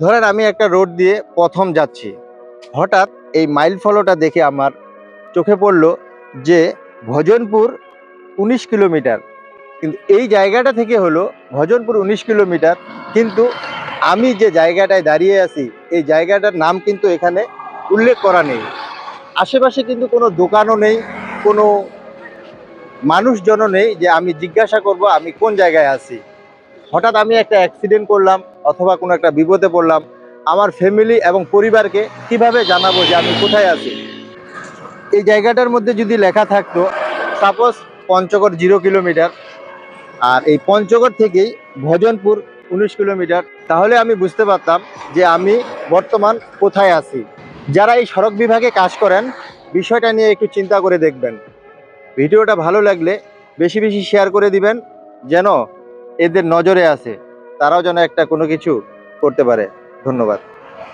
ধরেন আমি একটা রোড দিয়ে প্রথম যাচ্ছি। হঠাৎ এই মাইল ফলোটা দেখে আমার চোখে পড়ল যে ভজনপুর উনিশ কিলোমিটার। কিন্তু এই জায়গাটা থেকে হলো ভজনপুর উনিশ কিলোমিটার। কিন্তু আমি যে জায়গাটায় দাঁড়িয়ে আছি, এই জায়গাটার নাম কিন্তু এখানে উল্লেখ করা নেই। আশেপাশে কিন্তু কোনো দোকানও নেই, কোনো মানুষজনও নেই যে আমি জিজ্ঞাসা করব আমি কোন জায়গায় আছি। হঠাৎ আমি একটা অ্যাক্সিডেন্ট করলাম অথবা কোনো একটা বিপদে পড়লাম। আমার ফ্যামিলি এবং পরিবারকে কীভাবে জানাব যে আমি কোথায় আছি? এই জায়গাটার মধ্যে যদি লেখা থাকতো সাপোজ পঞ্চগড় জিরো কিলোমিটার আর এই পঞ্চগড় থেকেই ভজনপুর উনিশ কিলোমিটার তাহলে আমি বুঝতে পারতাম যে আমি বর্তমান কোথায় আছি। যারা এই সড়ক বিভাগে কাজ করেন, বিষয়টা নিয়ে একটু চিন্তা করে দেখবেন। ভিডিওটা ভালো লাগলে বেশি বেশি শেয়ার করে দিবেন, যেন এদের নজরে আছে তারাও যেন একটা কোনো কিছু করতে পারে। ধন্যবাদ।